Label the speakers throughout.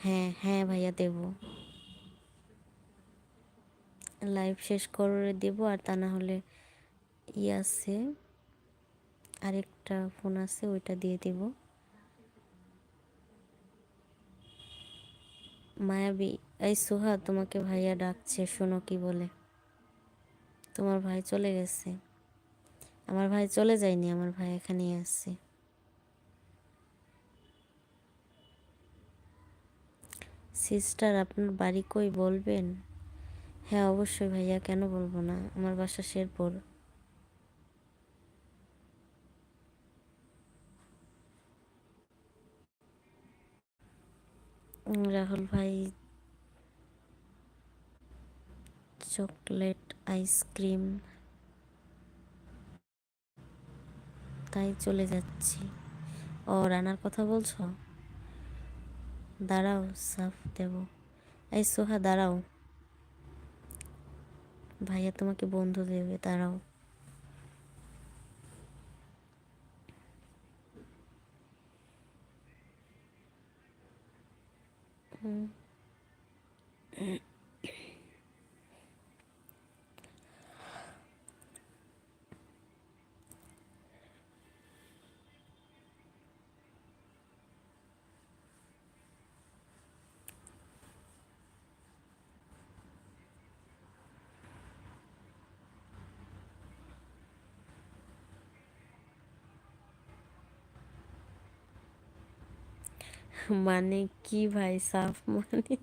Speaker 1: হ্যাঁ হ্যাঁ ভাইয়া দেব। লাইভ শেষ করে দেব, আর তা না হলে ই আছে। আরেকটা ফোন আছে, ওইটা দিয়ে দিব। মায়াবী, এই সোহা তোমাকে ভাইয়া ডাকছে, শোনো কি বলে। তোমার ভাই চলে গেছে। আমার ভাই চলে যায়নি, আমার ভাই এখানেই আছে। সিস্টার আপনার বাড়ি কই বলবেন? হ্যাঁ অবশ্যই ভাইয়া, কেন বলব না? আমার বাসা শেরপুর। রাহুল ভাই, চকলেট, আইসক্রিম, তাই চলে যাচ্ছি। ও, রানার কথা বলছো? দাঁড়াও সাফ দেব এই সোহা দাঁড়াও ভাইয়া তোমাকে বন্ধু দেবে দাঁড়াও হুম মানে কি ভাই, সাফ মানে?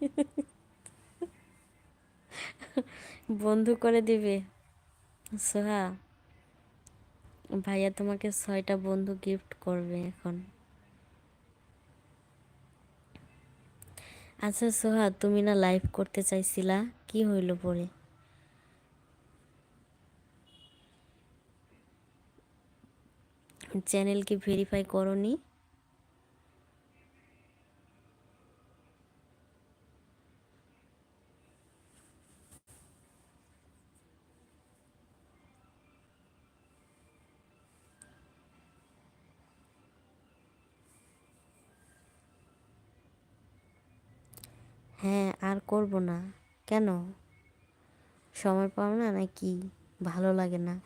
Speaker 1: বন্ধু করে দিবে। সোহা, ভাইয়া তোমাকে ছয়টা বন্ধু গিফট করবে এখন। আচ্ছা সোহা, তুমি না লাইভ করতে চাইছিলা, কি হইল পরে? চ্যানেল কি ভেরিফাই করনি? হ্যাঁ আর করব না। কেন? সময় পাও না নাকি? ভালো লাগে না।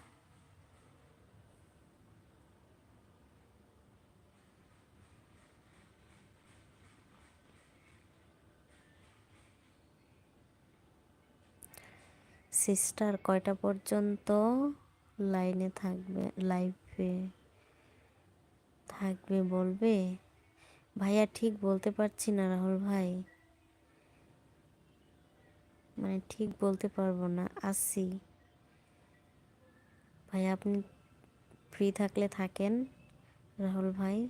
Speaker 1: সিস্টার কয়টা পর্যন্ত লাইনে থাকবে? লাইফে থাকবে বলবে? ভাইয়া, ঠিক বলতে পারছি না রাহুল ভাই। মানে ঠিক বলতে পারব না, আসি। ভাই, আপনি ফ্রি থাকলে থাকেন, রাহুল ভাই।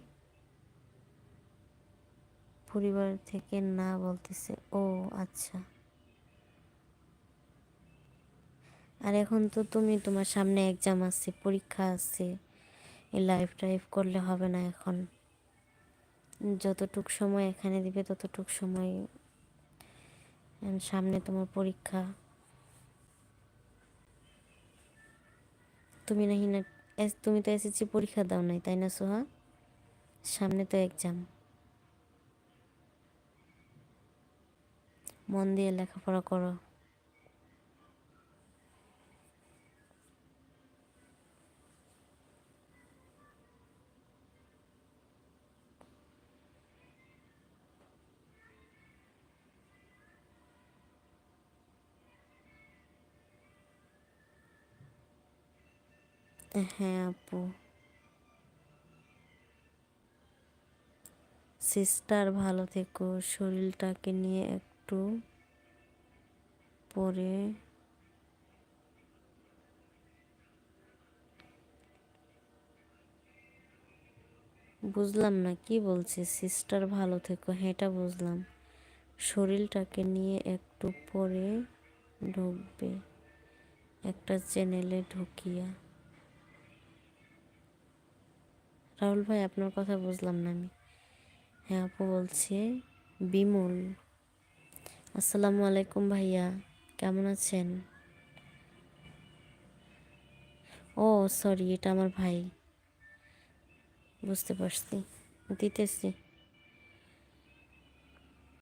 Speaker 1: পরিবার থেকে না বলতেছে, ও আচ্ছা। আর এখন তো তুমি তোমার সামনে এক্সাম আছে, পরীক্ষা আছে এই লাইফ টাইফ করলে হবে না এখন। যতটুক সময় এখানে দিবে, ততটুক সময় সামনে তোমার পরীক্ষা। তুমি নাহি না তুমি তো এসেছি পরীক্ষা দাও নাই, তাই না সোহা? সামনে তো এক্সাম মন দিয়ে লেখাপড়া করো। হ্যাঁ আপু। সিস্টার ভালো থেকো। শরীরটাকে নিয়ে একটু পরে বুঝলাম না, কি বলছে সিস্টার ভালো থেকো। হ্যাঁ এটা বুঝলাম। শরীরটাকে নিয়ে একটু পরে ঢুকবে। একটা চ্যানেলে ঢুকিয়া। রাহুল ভাই, আপনার কথা বুঝলাম না আমি। হ্যাঁ আপু বলছি, বিমল। আসসালামু আলাইকুম ভাইয়া, কেমন আছেন? ও সরি এটা আমার ভাই। বুঝতে পারছি, দিতেছি।